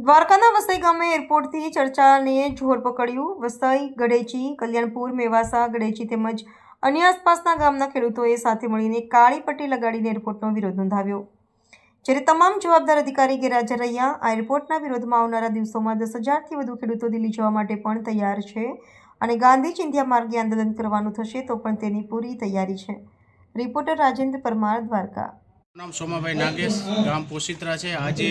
દ્વારકાના વસઈ ગામે એરપોર્ટથી ચર્ચાને જોર પકડ્યું. વસઈ, ગડેચી, કલ્યાણપુર, મેવાસા, ગડેચી તેમજ અન્ય આસપાસના ગામના ખેડૂતોએ સાથે મળીને કાળી પટ્ટી લગાડીને એરપોર્ટનો વિરોધ નોંધાવ્યો. જ્યારે તમામ જવાબદાર અધિકારી ગેરહાજર રહ્યા, આ એરપોર્ટના વિરોધમાં આવનારા દિવસોમાં દસ હજારથી વધુ ખેડૂતો દિલ્હી જવા માટે પણ તૈયાર છે અને ગાંધી ચિંધ્યા માર્ગે આંદોલન કરવાનું થશે તો પણ તેની પૂરી તૈયારી છે. રિપોર્ટર રાજેન્દ્ર પરમાર, દ્વારકા. નામ સોમાભાઈ નાગેશ, ગામ પોશિત્રા છે. આજે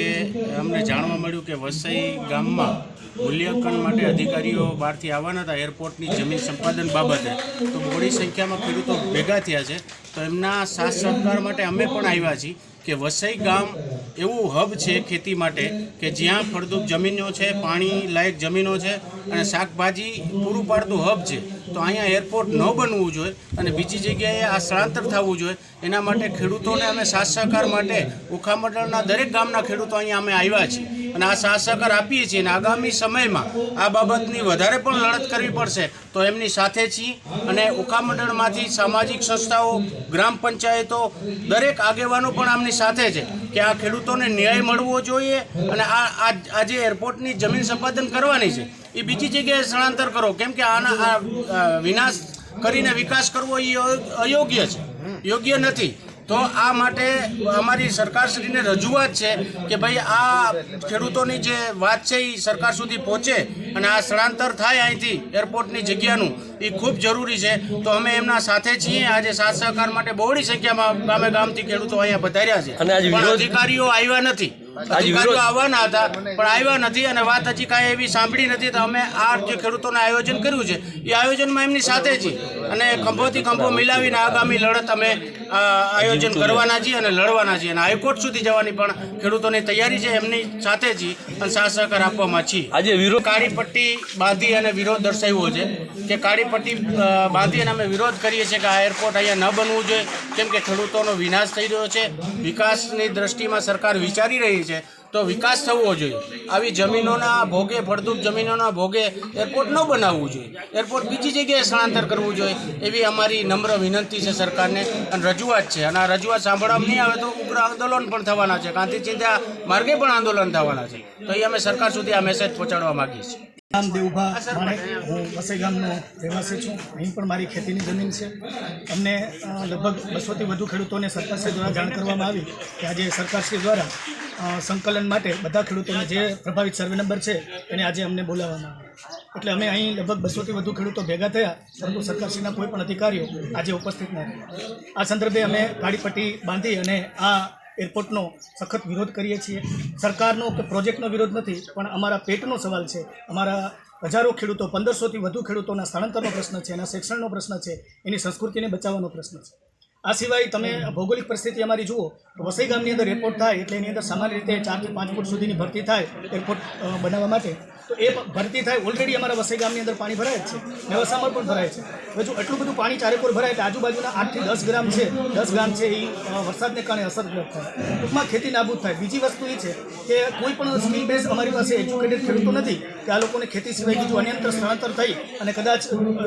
અમને જાણવા મળ્યું કે વસઈ ગામમાં મૂલ્યાંકન માટે અધિકારીઓ બહારથી આવવાના હતા. એરપોર્ટની જમીન સંપાદન બાબતે તો મોડી સંખ્યામાં ખેડૂતો ભેગા થયા છે. તો એમના સાથ સહકાર માટે અમે પણ આવ્યા છીએ કે વસઈ ગામ એવું હબ છે ખેતી માટે કે જ્યાં ફળદ્રુપ જમીનો છે, પાણી લાયક જમીનો છે અને શાકભાજી પૂરું પાડતું હબ છે. તો અહીંયા એરપોર્ટ ન બનવું જોઈએ અને બીજી જગ્યાએ આ સ્થળાંતર થવું જોઈએ. એના માટે ખેડૂતોને અમે સાથ સહકાર માટે ઉખામંડળના દરેક ગામના ખેડૂતો અહીંયા અમે આવ્યા છીએ. અને આ સાથ આપીએ છીએ અને આગામી સમયમાં આ બાબતની વધારે પણ લડત કરવી પડશે. તો એમની સાથે છીએ અને ઉખામંડળમાંથી સામાજિક સંસ્થાઓ, ગ્રામ પંચાયતો, દરેક આગેવાનો પણ આમની સાથે છે કે આ ખેડૂતોને ન્યાય મળવો જોઈએ અને આ આ આ જે એરપોર્ટની જમીન સંપાદન કરવાની છે. એ બીજી જગ્યાએ સ્થળાંતર કરો. કેમ કે આના આ વિનાશ કરીને વિકાસ કરવો એ અયોગ્ય છે. યોગ્ય નથી. તો આ માટે અમારી સરકારશ્રીને રજૂઆત છે કે ભાઈ આ ખેડૂતોની જે વાત છે એ સરકાર સુધી પહોંચે અને આ સ્થળાંતર થાય અહીંથી એરપોર્ટની જગ્યાનું એ ખૂબ જરૂરી છે. તો અમે એમના સાથે છીએ આજે સાથ સહકાર માટે બહોળી સંખ્યામાં ગામે ગામથી ખેડૂતો અહીંયા પધાર્યા છે. પણ અધિકારીઓ આવ્યા નથી. અધિકારીઓ આવવાના હતા પણ આવ્યા નથી અને વાત હજી કાંઈ એવી સાંભળી નથી. તો અમે આ જે ખેડૂતોને આયોજન કર્યું છે એ આયોજનમાં એમની સાથે છીએ. અને ખંભોથી ખંભો મિલાવીને આગામી લડત અમે આયોજન કરવાના છીએ અને લડવાના છીએ અને હાઈકોર્ટ સુધી જવાની પણ ખેડૂતોની તૈયારી છે એમની સાથે જ અને સાથ સહકાર આપવામાં છીએ આજે વિરોધ કાળી પટ્ટી બાંધી અને વિરોધ દર્શાવ્યો છે કે કાળી પટ્ટી બાંધી અને અમે વિરોધ કરીએ છીએ કે આ એરપોર્ટ અહીંયા ન બનવું જોઈએ. કેમ કે ખેડૂતોનો વિનાશ થઈ રહ્યો છે. વિકાસની દ્રષ્ટિમાં સરકાર વિચારી રહી છે. તો વિકાસ થવો જોઈએ. આવી જમીનોના ભોગે, ફળદ્રુપ જમીનોના ભોગે એરપોર્ટ ન બનાવવું જોઈએ. એરપોર્ટ બીજી જગ્યાએ સ્થળાંતર કરવું જોઈએ. એવી અમારી નમ્ર વિનંતી છે સરકારને અને રજૂઆત છે. અને આ રજૂઆત સાંભળવામાં નહીં આવે તો ઉગ્ર આંદોલન પણ થવાના છે. ગાંધી ચિંતા માર્ગે પણ આંદોલન થવાના છે. તો એ અમે સરકાર સુધી આ મેસેજ પહોંચાડવા માગીએ છીએ. નામ દેવભા માણેક. હું વસઈ રહેવાસી છું. અહીં પણ મારી ખેતીની જમીન છે. અમને લગભગ બસોથી વધુ ખેડૂતોને સરકારશ્રી દ્વારા જાણ કરવામાં આવી કે આજે સરકારશ્રી દ્વારા સંકલન માટે બધા ખેડૂતોને જે પ્રભાવિત સર્વે નંબર છે, એને આજે અમને બોલાવવામાં આવ્યા એટલે અમે અહીં લગભગ બસોથી વધુ ખેડૂતો ભેગા થયા, પરંતુ સરકારશ્રીના કોઈ પણ અધિકારીઓ આજે ઉપસ્થિત ન આ સંદર્ભે અમે કાળીપટ્ટી બાંધી અને આ એરપોર્ટનો સખત વિરોધ કરીએ છીએ. સરકારનો કે પ્રોજેક્ટનો વિરોધ નથી, પણ અમારા પેટનો સવાલ છે. અમારા હજારો ખેડૂતો, પંદરસોથી વધુ ખેડૂતોના સ્થળાંતરનો પ્રશ્ન છે, એના શિક્ષણનો પ્રશ્ન છે, એની સંસ્કૃતિને બચાવવાનો પ્રશ્ન છે. આ સિવાય તમે ભૌગોલિક પરિસ્થિતિ અમારી જુઓ, તો વસઈ ગામની અંદર એરપોર્ટ થાય, એટલે એની અંદર સામાન્ય રીતે ચારથી પાંચ ફૂટ સુધીની ભરતી થાય એરપોર્ટ બનાવવા માટે. તો એ ભરતી થાય ઓલરેડી અમારા વસઈ ગામની અંદર પાણી ભરાય જ છે. મેવાસામાં પણ ભરાય છે. હવે જો એટલું બધું પાણી ચારેકોર ભરાય એટલે આજુબાજુના આઠથી દસ ગ્રામ છે, દસ ગ્રામ છે એ વરસાદને કારણે અસરગ્રસ્ત થાય. ટૂંકમાં ખેતી નાબૂદ થાય. બીજી વસ્તુ એ છે કે કોઈ પણ સ્કિલ બેઝ અમારી પાસે એજ્યુકેટેડ ખેડૂતો નથી કે આ લોકોને ખેતી સિવાય બીજું અન્યંત્ર સ્થળાંતર થઈ અને કદાચ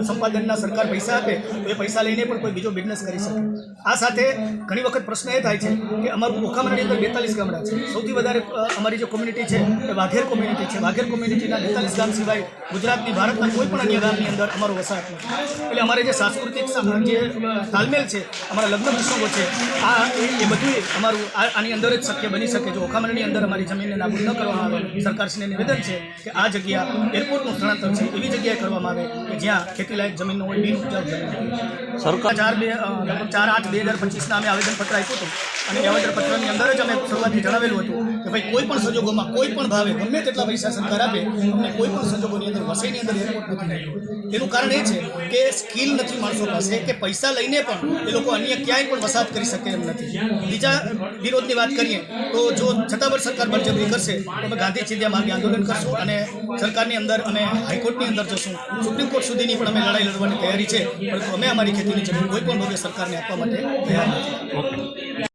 સંપાદનના સરકાર પૈસા આપે, તો એ પૈસા લઈને પણ કોઈ બીજો બિઝનેસ કરી શકે. આ સાથે ઘણી વખત પ્રશ્ન એ થાય છે કે અમારું ઓખામણની અંદર બેતાલીસ ગામડા છે. સૌથી વધારે અમારી જે કોમ્યુનિટી છે એ વાઘેર કોમ્યુનિટી છે. વાઘેર કોમ્યુનિટીના બેતાલીસ ગામ સિવાય ગુજરાતની ભારતના કોઈ પણ અન્ય ગામની અંદર અમારો વસાહત નથી. એટલે અમારે જે સાંસ્કૃતિક જે તાલમેલ છે અમારા લગ્ન પ્રસંગો છે આ એ બધું અમારું આની અંદર જ શક્ય બની શકે. જો ઓખામણની અંદર અમારી જમીનને નાબૂદ ન કરવામાં આવે સરકારશ્રીને નિવેદન છે કે આ જગ્યા એરપોર્ટનું સ્થળાંતર છે એવી જગ્યાએ કરવામાં આવે કે જ્યાં ખેતીલાયક જમીનનો હોય બિન ઉપજાઉ જમીન સરકાર ચાર બે લગભગ ચાર આઠ બે હજાર પચીસના અમે આવેદનપત્ર આપ્યું હતું. અને આવેદનપત્રની અંદર જ અમે શરૂઆતથી જણાવેલું હતું કે ભાઈ કોઈ પણ સંજોગોમાં કોઈ પણ ભાવે ગમે તેટલા પૈસા સરકાર આપે અમને કોઈ પણ સંજોગોની અંદર વસઈની અંદર એરપોર્ટ નથી એનું કારણ એ છે કે સ્કિલ નથી માણસો પાસે, કે પૈસા લઈને પણ એ લોકો અન્ય ક્યાંય પણ વસાહત કરી શકે એમ નથી. બીજા વિરોધની વાત કરીએ, તો જો છતાં પણ સરકાર બળજબરી કરશે, તો અમે ગાંધી ચિંધ્યા માર્ગે આંદોલન કરશું અને સરકારની અંદર અમે હાઈકોર્ટની અંદર જશું. સુપ્રીમ કોર્ટ સુધીની પણ અમે લડાઈ લડવાની તૈયારી છે, પરંતુ અમે અમારી ખેતીની જમીન કોઈ પણ ભોગે સરકારને આપવા માટે તૈયાર નથી.